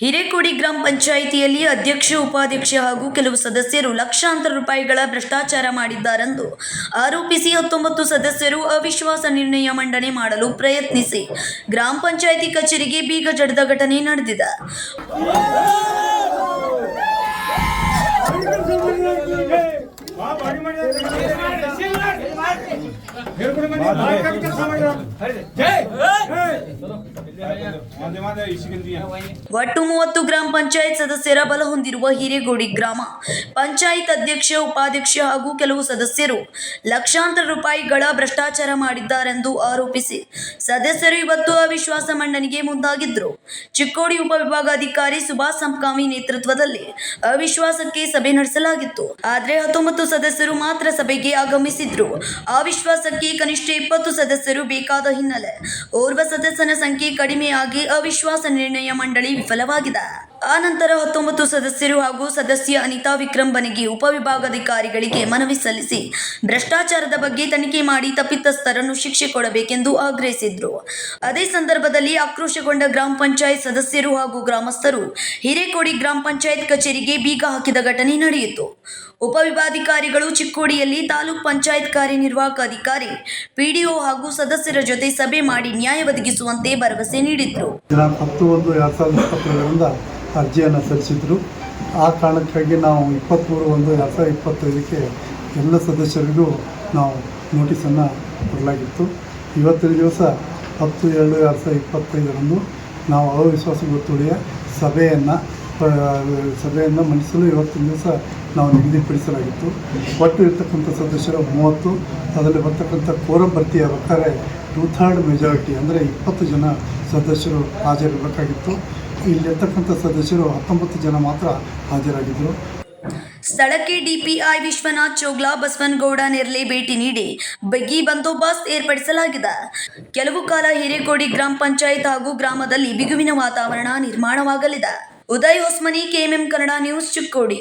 ಹಿರೇಕೊಡಿ ಗ್ರಾಮ ಪಂಚಾಯಿತಿಯಲ್ಲಿ ಅಧ್ಯಕ್ಷ ಉಪಾಧ್ಯಕ್ಷ ಹಾಗೂ ಕೆಲವು ಸದಸ್ಯರು ಲಕ್ಷಾಂತರ ರೂಪಾಯಿಗಳ ಭ್ರಷ್ಟಾಚಾರ ಮಾಡಿದ್ದಾರೆಂದು ಆರೋಪಿಸಿ ಹತ್ತೊಂಬತ್ತು ಸದಸ್ಯರು ಅವಿಶ್ವಾಸ ನಿರ್ಣಯ ಮಂಡನೆ ಮಾಡಲು ಪ್ರಯತ್ನಿಸಿ. ಗ್ರಾಮ ಪಂಚಾಯಿತಿ ಕಚೇರಿಗೆ ಬೀಗ ಜಡಿದ ಘಟನೆ ನಡೆದಿದೆ. ಒಟ್ಟು ಮೂವತ್ತು ಗ್ರಾಮ ಪಂಚಾಯತ್ ಸದಸ್ಯರ ಬಲ ಹೊಂದಿರುವ ಹಿರೇಗೋಡಿ ಗ್ರಾಮ. ಪಂಚಾಯತ್ ಅಧ್ಯಕ್ಷ, ಉಪಾಧ್ಯಕ್ಷ ಹಾಗೂ ಕೆಲವು ಸದಸ್ಯರು ಲಕ್ಷಾಂತರ ರೂಪಾಯಿಗಳ ಭ್ರಷ್ಟಾಚಾರ ಮಾಡಿದ್ದಾರೆಂದು ಆರೋಪಿಸಿ ಸದಸ್ಯರು ಇವತ್ತು ಅವಿಶ್ವಾಸ ಮಂಡನೆಗೆ ಮುಂದಾಗಿದ್ದರು ಚಿಕ್ಕೋಡಿ ಉಪವಿಭಾಗಾಧಿಕಾರಿ ಸುಭಾಷ್ ಸಂಕಾಮಿ ನೇತೃತ್ವದಲ್ಲಿ ಅವಿಶ್ವಾಸಕ್ಕೆ ಸಭೆ ನಡೆಸಲಾಗಿತ್ತು. ಆದರೆ ಹತ್ತೊಂಬತ್ತು ಸದಸ್ಯರು ಮಾತ್ರ ಸಭೆಗೆ ಆಗಮಿಸಿದ್ರು. ಅವಿಶ್ವಾಸಕ್ಕೆ ಕನಿಷ್ಠ ಇಪ್ಪತ್ತು ಸದಸ್ಯರು ಬೇಕಾದ ಹಿನ್ನೆಲೆ. ಓರ್ವ ಸದಸ್ಯನ ಸಂಖ್ಯೆ ಕಡಿಮೆಯಾಗಿ ಅವಿಶ್ವಾಸ ನಿರ್ಣಯ ಮಂಡಳಿ ವಿಫಲವಾಗಿದೆ. ಆ ನಂತರ ಹತ್ತೊಂಬತ್ತು ಸದಸ್ಯರು ಹಾಗೂ ಸದಸ್ಯ ಅನಿತಾ ವಿಕ್ರಮ್ ಬನಿಗೆ ಉಪವಿಭಾಗಾಧಿಕಾರಿಗಳಿಗೆ ಮನವಿ ಸಲ್ಲಿಸಿ ಭ್ರಷ್ಟಾಚಾರದ ಬಗ್ಗೆ ತನಿಖೆ ಮಾಡಿ ತಪ್ಪಿತಸ್ಥರನ್ನು ಶಿಕ್ಷೆ ಕೊಡಬೇಕೆಂದು ಆಗ್ರಹಿಸಿದ್ರು. ಅದೇ ಸಂದರ್ಭದಲ್ಲಿ ಆಕ್ರೋಶಗೊಂಡ ಗ್ರಾಮ ಪಂಚಾಯತ್ ಸದಸ್ಯರು ಹಾಗೂ ಗ್ರಾಮಸ್ಥರು ಹಿರೇಕೋಡಿ ಗ್ರಾಮ ಪಂಚಾಯತ್ ಕಚೇರಿಗೆ ಬೀಗ ಹಾಕಿದ ಘಟನೆ ನಡೆಯಿತು. ಉಪವಿಭಾಗಾಧಿಕಾರಿಗಳು ಚಿಕ್ಕೋಡಿಯಲ್ಲಿ ತಾಲೂಕ್ ಪಂಚಾಯತ್ ಕಾರ್ಯನಿರ್ವಾಹಕ ಅಧಿಕಾರಿ, ಪಿಡಿಒ ಹಾಗೂ ಸದಸ್ಯರ ಜೊತೆ ಸಭೆ ಮಾಡಿ ನ್ಯಾಯ ಒದಗಿಸುವಂತೆ ಭರವಸೆ ನೀಡಿದ್ರು. ದಿನಾಂಕ ಹತ್ತು ಒಂದು ಎರಡು ಸಾವಿರದ ಇಪ್ಪತ್ತೇಳರಿಂದ ಅರ್ಜಿಯನ್ನು ಸಲ್ಲಿಸಿದ್ರು. ಆ ಕಾರಣಕ್ಕಾಗಿ ನಾವು ಇಪ್ಪತ್ತ್ಮೂರು ಒಂದು ಎರಡು ಸಾವಿರದ ಇಪ್ಪತ್ತೈದಕ್ಕೆ ಎಲ್ಲ ಸದಸ್ಯರಿಗೂ ನಾವು ನೋಟಿಸನ್ನು ಕೊಡಲಾಗಿತ್ತು. ಇವತ್ತಿನ ದಿವಸ ಹತ್ತು ಎರಡು ಎರಡು ಸಾವಿರದ ಇಪ್ಪತ್ತೈದರಂದು ನಾವು ಅವಿಶ್ವಾಸ ಗೊತ್ತುಳಿಯ ಸಭೆಯನ್ನು ಸಭೆಯನ್ನು ಮಂಡಿಸಲು ಇವತ್ತಿನ ದಿವಸ ನಾವು ನಿಗದಿಪಡಿಸಲಾಗಿತ್ತು. ಒಟ್ಟು ಇರ್ತಕ್ಕಂಥ ಸದಸ್ಯರು ಮೂವತ್ತು, ಅದರಲ್ಲಿ ಬರ್ತಕ್ಕಂಥ ಕೋರಂ ಭರ್ತಿಯಾಗಬೇಕಾದ್ರೆ ಟೂ ಥರ್ಡ್ ಮೆಜಾರಿಟಿ ಅಂದರೆ ಇಪ್ಪತ್ತು ಜನ ಸದಸ್ಯರು ಹಾಜರಿರಬೇಕಾಗಿತ್ತು ಇಲ್ಲಿರ್ತಕ್ಕಂಥ ಸದಸ್ಯರು ಹತ್ತೊಂಬತ್ತು ಜನ ಮಾತ್ರ ಹಾಜರಾಗಿದ್ದರು. ಸ್ಥಳಕ್ಕೆ ಡಿಪಿಐ ವಿಶ್ವನಾಥ್ ಚೋಗ್ಲಾ, ಬಸವನಗೌಡ, ನೆರ್ಲೆ ಭೇಟಿ ನೀಡಿ ಬಗ್ಗಿ ಬಂದೋಬಸ್ತ್ ಏರ್ಪಡಿಸಲಾಗಿದೆ. ಕೆಲವು ಕಾಲ ಹಿರೇಕೋಡಿ ಗ್ರಾಮ ಪಂಚಾಯತ್ ಹಾಗೂ ಗ್ರಾಮದಲ್ಲಿ ಬಿಗುವಿನ ವಾತಾವರಣ ನಿರ್ಮಾಣವಾಗಲಿದೆ. Uday Hosmani, KMM Kannada news Chikkodi.